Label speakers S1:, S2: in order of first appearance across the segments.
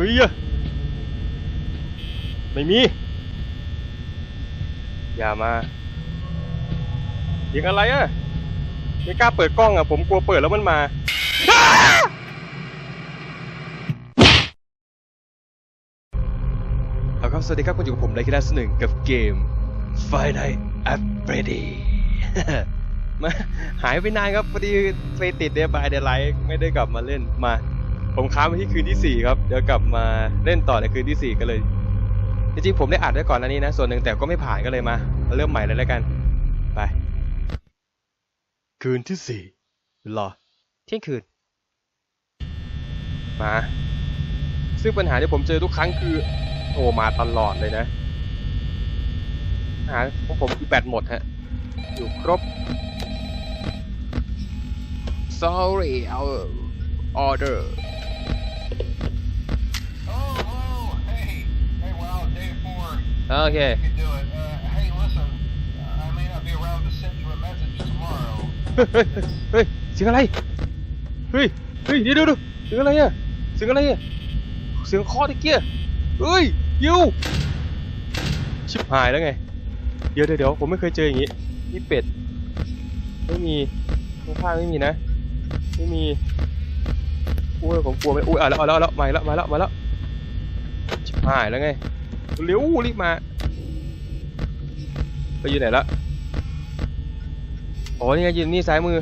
S1: เฮ้ยไม่มี อย่ามายิงอะไรอะไม่กล้าเปิดกล้องอะผมกลัวเปิดแล้วมันมาเอาครับสวัสดีครับคุณอยู่กับผมไลคิดัสหนึ่งกับเกม Five Nights at Freddy มาหายไปนานครับพอดีไปติดเดบายเด y ไลท์ไม่ได้กลับมาเล่นมา ผมค้างไปที่คืนที่ 4 ครับ เดี๋ยวกลับมาเล่นต่อในคืนที่ 4 กันเลย จริงๆผมได้อัดไว้ก่อนหน้านี้นะ ส่วนหนึ่งแต่ก็ไม่ผ่านก็เลยมามาเริ่มใหม่เลยแล้วกัน ไป คืนที่สี่รอ เที่ยงคืน มา ซึ่งปัญหาที่ผมเจอทุกครั้งคือ โอ้มาตลอดเลยนะปัญหาของผมคือแบตหมดฮะ อยู่ครบ sorry our order
S2: four,
S1: โอเค
S2: you can do it. Uh, hey, listen, uh, I may not be around to send you a message tomorrow.
S1: เฮ้ยเสียงอะไรเฮ้ยเฮ้ยเดี๋ยวเดี๋ยวเดี๋ยวเสียงอะไรอะเสียงอะไรอะเสียงเคอตะเกียเฮ้ยยูชิบหายแล้วไง เดี๋ยวเดี๋ยวเดี๋ยวผมไม่เคยเจออย่างงี้นี่เป็ดไม่มีข้างๆไม่มีนะไม่มีอุ้ยผมกลัวไหมอุ้ยอะแล้วเอาแล้วเอาแล้วมาแล้วมาแล้วมาแล้วชิบหายแล้วไง เร็วรีบมาไปอยู่ไหนละโอ้นี่ไงยืนนี่ซ้ายมือ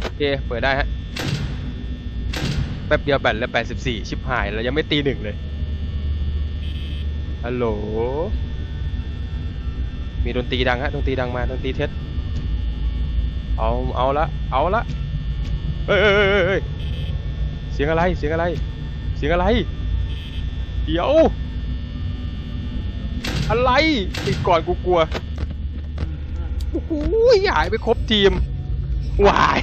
S1: โอเคเปิดได้ฮะแป๊บเดียวแบตแล้ว84ชิบหายแล้วยังไม่ตีหนึ่งเลยฮัลโหลมีดนตรีดังฮะดนตรีดังมาดนตรีเทสเอาเอาละเอาละเฮ้ยเฮ้ยเฮ้ยเฮ้ยเฮ้ยเสียงอะไรเสียงอะไร เสียงอะไร เดี๋ยว อะไรปิดก่อนกูกลัวโอ้โหหายไปครบทีมวาย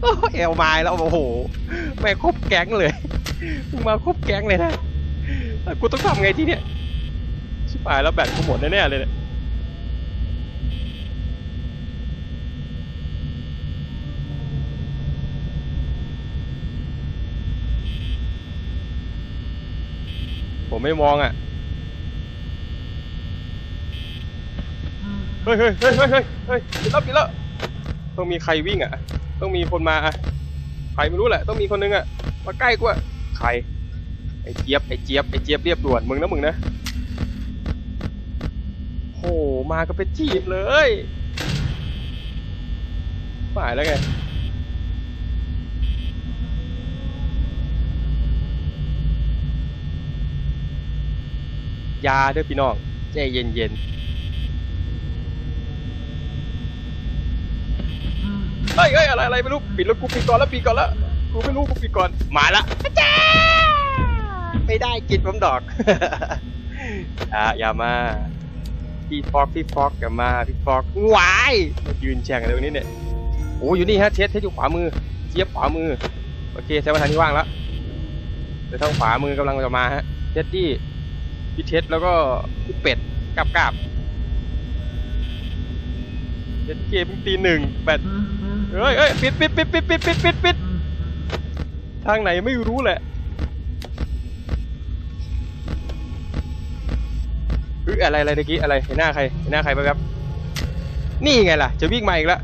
S1: โอ้เอลไมล์แล้วโอ้โหแม่ครบแก๊งเลยมึงมาครบแก๊งเลยนะกูต้องทำไงทีเนี้ยชิบหายแล้วแบตกูหมดแน่ๆเลยเนี่ยผมไม่มองอะ เฮ้ยเฮ้ยเฮ้ยเฮ้ยเฮ้ยเฮ้ยปิดแล้วปิดแล้วต้องมีใครวิ่งอะ ต้องมีคนมาอะใครไม่รู้แหละ ต้องมีคนนึงอะ มาใกล้กูอะใคร ไอ้เจี๊ยบ ไอ้เจี๊ยบ ไอ้เจี๊ยบเรียบด่วน มึงนะมึงนะโห มาก็เป็นทีมเลยฝ่ายแล้วไงยาเด้อพี่น้องใจเย็นเย็นๆ เฮ้ยเฮ้ยอะไรอะไรไม่รู้ปิดแล้วกูปิดก่อนแล้วปิดก่อนแล้วกูไม่รู้กูปิดก่อนมาละจ้าไม่ได้กินผมดอกอ่าอย่ามาพี่ฟอกพี่ฟอกอย่ามาพี่ฟอกวายยืนแช่งอะไรตรงนี้เนี่ยโอ้อยู่นี่ฮะเทสเทสอยู่ขวามือเจี๊ยบขวามือโอเคใช้ประธานที่ว่างแล้วเดี๋ยวทางขวามือกำลังจะมาฮะเทสดี้พี่เทสแล้วก็พี่เป็ดกราบกราบเทสเกมตีหนึ่งแปด เฮ้ยเฮ้ยปิดปิดปิดปิดปิดปิดปิดปิดทางไหนไม่รู้แหละเฮ้ยอะไรอะไรเมื่อกี้อะไรเห็นหน้าใครเห็นหน้าใครไปครับ นี่ไงล่ะ จะวิ่งมาอีกแล้ว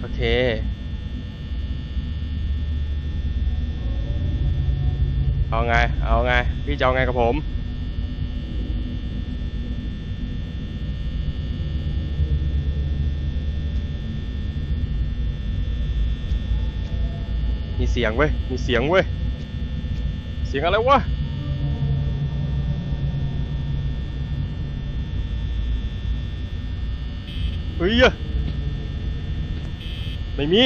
S1: โอเคเอาไง เอาไง พี่จะเอาไงกับผม เสียงเว้ย มีเสียงเว้ย เสียงอะไรวะ เฮ้ย ไม่มี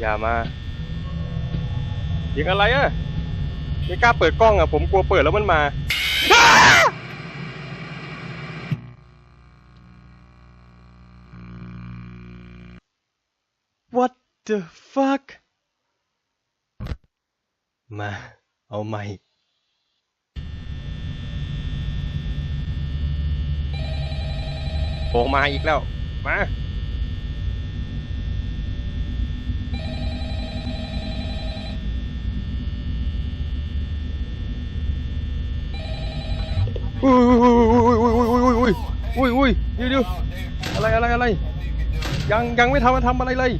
S1: อย่ามา เสียงอะไรอะไม่กล้าเปิดกล้องอะผมกลัวเปิดแล้วมันมา the fuck มา เอาใหม่ โผล่มาอีกแล้ว มา อุ้ยอุ้ยอุ้ยอุ้ยอุ้ยอุ้ยอุ้ยอุ้ยเดี๋ยวเดี๋ยวอะไรอะไรอะไร ยังยังไม่ทำมาทำอะไรเลย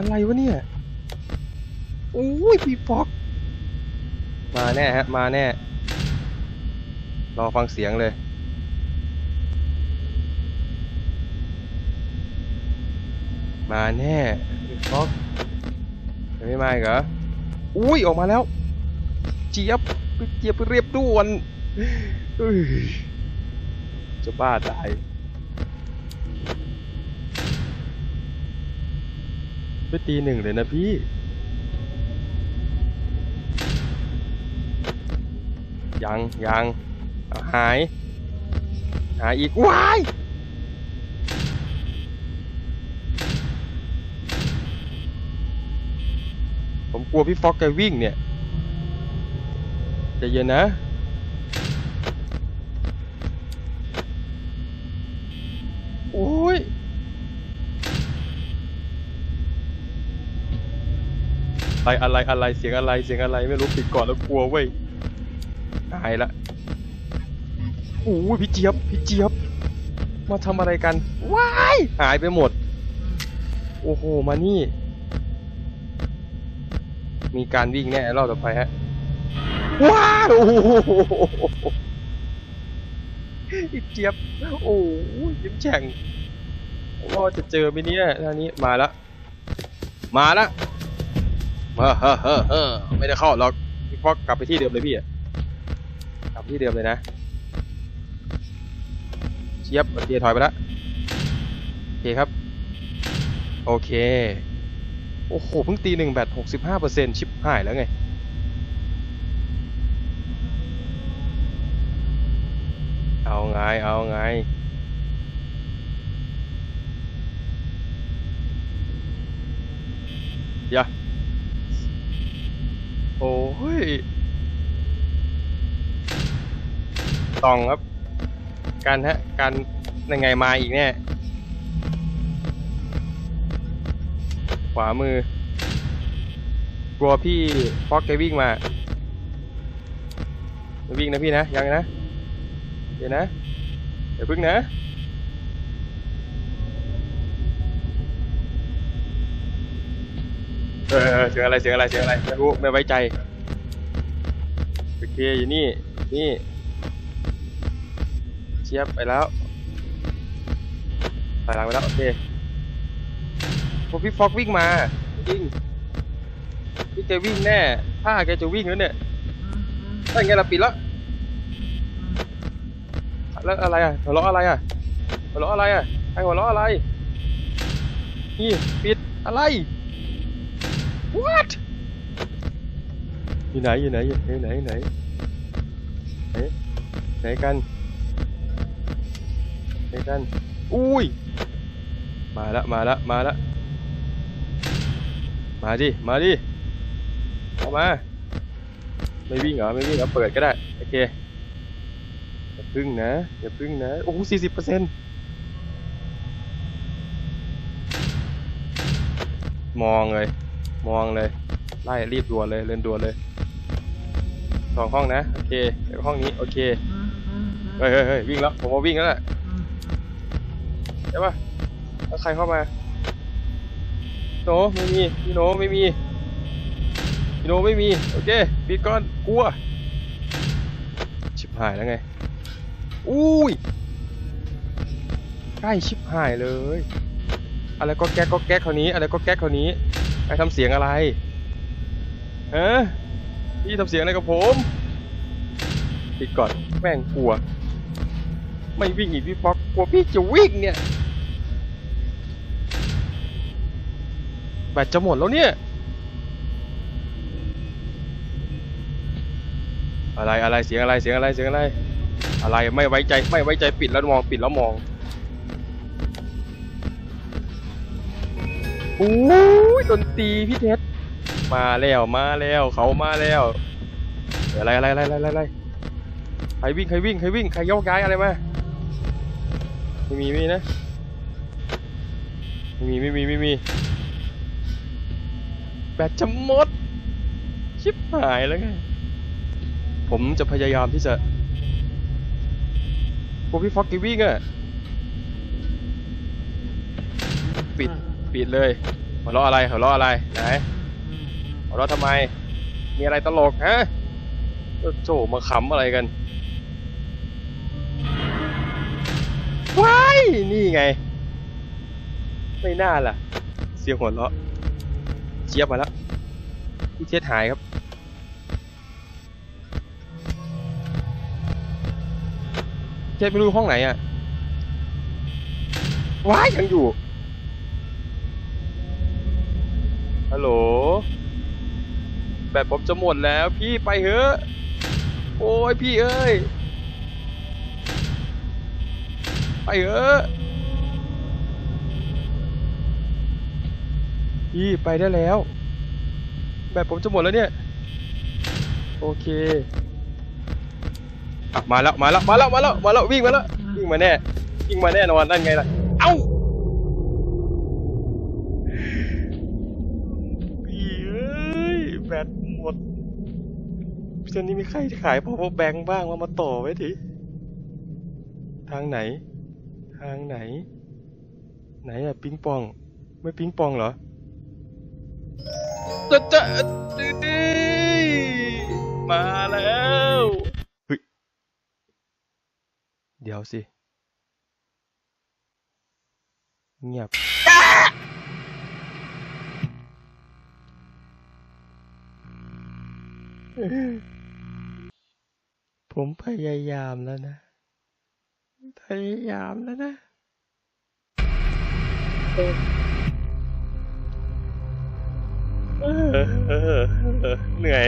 S1: อะไรวะเนี่ยโอ้ยพี่ฟอก มาแน่ฮะ มาแน่ รอฟังเสียงเลย มาแน่พี่ฟอกยังไม่มาอีกเหรอ อุ้ยออกมาแล้ว เจี๊ยบเจี๊ยบเรียบด่วนเอ้ยจะบ้าตาย ไปตีหนึ่งเลยนะพี่ ยังยังาหาย หายอีกว้ายผมกลัวพี่ฟ็อกแกวิ่งเนี่ยใจเย็นนะโอ้ย อะไรอะไรอะไรเสียงอะไรเสียงอะไรไม่รู้ปิดก่อนแล้วกลัวเว้ยหายละโอ้ยพี่เจี๊ยบพี่เจี๊ยบ มาทำอะไรกันว้ายหายไปหมด โอ้โหมานี่ มีการวิ่งแน่รอบต่อไปฮะว้าวโอ้โหพี่เจี๊ยบโอ้ยยิ้มแฉ่งว่าจะเจอไหมเนี่ยท่านี้มาละมาละ เฮ้อเฮ้อเฮ้อเฮ้อไม่ได้เข้าหรอกพี่ฟอกกลับไปที่เดิมเลยพี่อะกลับที่เดิมเลยนะเชียบโอเคถอยไปละโอเคครับ โอเค โอ้โหเพิ่งตีหนึ่งแบตหกสิบห้าเปอร์เซ็นต์ชิปหายแล้วไงเอาไงเอาไงอย่า โอ้ยตองครับ การฮะ การยังไงมาอีกเนี่ย ขวามือกลัวพี่ฟอกแกวิ่งมา วิ่งนะพี่นะ ยังนะ เดี๋ยวนะอย่าพึ่งนะ เออเออเสียงอะไรเสียงอะไรเสียงอะไรไม่รู้ไม่ไว้ใจโอเคอยู่นี่นี่เชียบไปแล้วถอยหลังไปแล้วโอเคพวกพี่ฟอกวิ่งมาจริงพี่แกวิ่งแน่ถ้าแกจะวิ่งแล้วเนี่ยถ้าอย่างเงี้ยเราปิดแล้วแล้วอะไรอะหัวเราะอะไรอะหัวเราะอะไรอะใครหัวเราะอะไรนี่ปิดอะไร What อยู่ไหนอยู่ไหนอยู่ไหนไหนไหนไหนไหนกันไหนกันอุ้ยมาละมาละมาละมาดิมาดิเข้ามาไม่วิ่งเหรอไม่วิ่งเหรอเปิดก็ได้โอเคอย่าพึ่งนะอย่าพึ่งนะโอ้โหสี่สิบเปอร์เซ็นต์มองเลย มองเลย ไล่รีบด่วนเลยเล่นด่วนเลยสองห้องนะโอเคเดี๋ยวห้องนี้โอเคเฮ้ยเฮ้ยเฮ้ยวิ่งแล้วผมว่าวิ่งแล้วแหละใช่ปะแล้วใครเข้ามาโนไม่มีพี่โนไม่มีพี่โนไม่มีโอเคปิดก่อนกลัวชิบหายแล้วไงอุ้ยใกล้ชิบหายเลย อะไรก็แก๊กก็แก๊กคราวนี้ อะไรก็แก๊กคราวนี้ ใครทำเสียงอะไรฮะพี่ทำเสียงอะไรกับผมปิดก่อนแม่งกลัว ไม่วิ่งอีกพี่ฟอกกลัวพี่จะวิ่งเนี่ยแบตจะหมดแล้วเนี่ย อะไรอะไรเสียงอะไรเสียงอะไรเสียงอะไร อะไรไม่ไว้ใจไม่ไว้ใจปิดแล้วมองปิดแล้วมอง โอ้ยดนตรีพี่เท็ดมาแล้วมาแล้วเขามาแล้วเดี๋ยวอะไรอะไรอะไรอะไรอะไรใครวิ่งใครวิ่งใครวิ่งใครยกย้ายอะไรมาไม่มีไม่มีนะไม่มีไม่มีไม่มีแบตจะหมดชิบหายแล้วไงผมจะพยายามที่จะพวกพี่ฟอกกี้วิ่งอะปิด ปิดเลยหัวเราะอะไรหัวเราะอะไรไหนหัวเราะทำไม มีอะไรตลกฮะโจมาขำอะไรกันว้ายนี่ไง ไม่น่าล่ะ เสียงหัวเราะเจี๊ยบมาแล้วพี่เทียดหายครับเทียดไม่รู้ห้องไหนอะว้ายยังอยู่ ฮัลโหล แบตผมจะหมดแล้วพี่ไปเถอะ โอ้ยพี่เอ้ย ไปเถอะ พี่ไปได้แล้ว แบตผมจะหมดแล้วเนี่ย โอเคมาแล้วมาแล้วมาแล้วมาแล้วมาแล้ววิ่งมาแล้ววิ่งมาแน่วิ่งมาแน่นอนนั่นไงล่ะ เอ้า เจนนี้มีใครขายพอแบงค์บ้างมามาต่อไว้ทีทางไหน ทางไหน ไหนอะปิงปอง ไม่ปิงปองเหรอจะจะดื้อดื้อมาแล้วเฮ้ยเดี๋ยวสิ เงียบ ผมพยายามแล้วนะ พยายามแล้วนะ เหนื่อย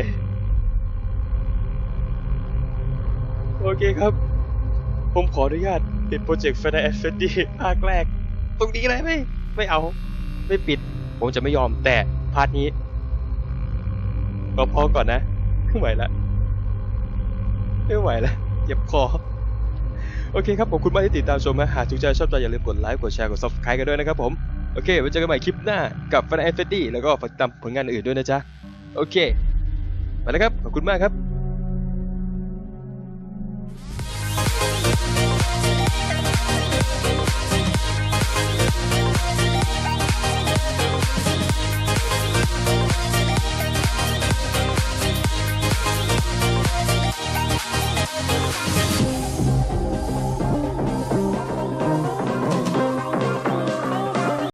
S1: โอเคครับ ผมขออนุญาตปิดโปรเจกต์ f ฟ n แอ f ดีภาคแรก ตรงนี้เลยไหมไม่เอา ไม่ปิด ผมจะไม่ยอมแต่พาร์ทนี้ ก็พอก่อนนะไม่ไหวละ ไม่ไหวแล้วเจ็บคอโอเคครับ ขอบคุณมากที่ติดตามชมนะหากถูกใจชอบใจอย่าลืมกดไลค์กดแชร์กดซับสไครต์กันด้วยนะครับผม โอเคไว้เจอกันใหม่คลิปหน้ากับฟันแอนเฟตตี้แล้วก็ฝากติดตามผลงานอื่นด้วยนะจ๊ะ โอเค ไปแล้วครับ ขอบคุณมากครับ なるほど。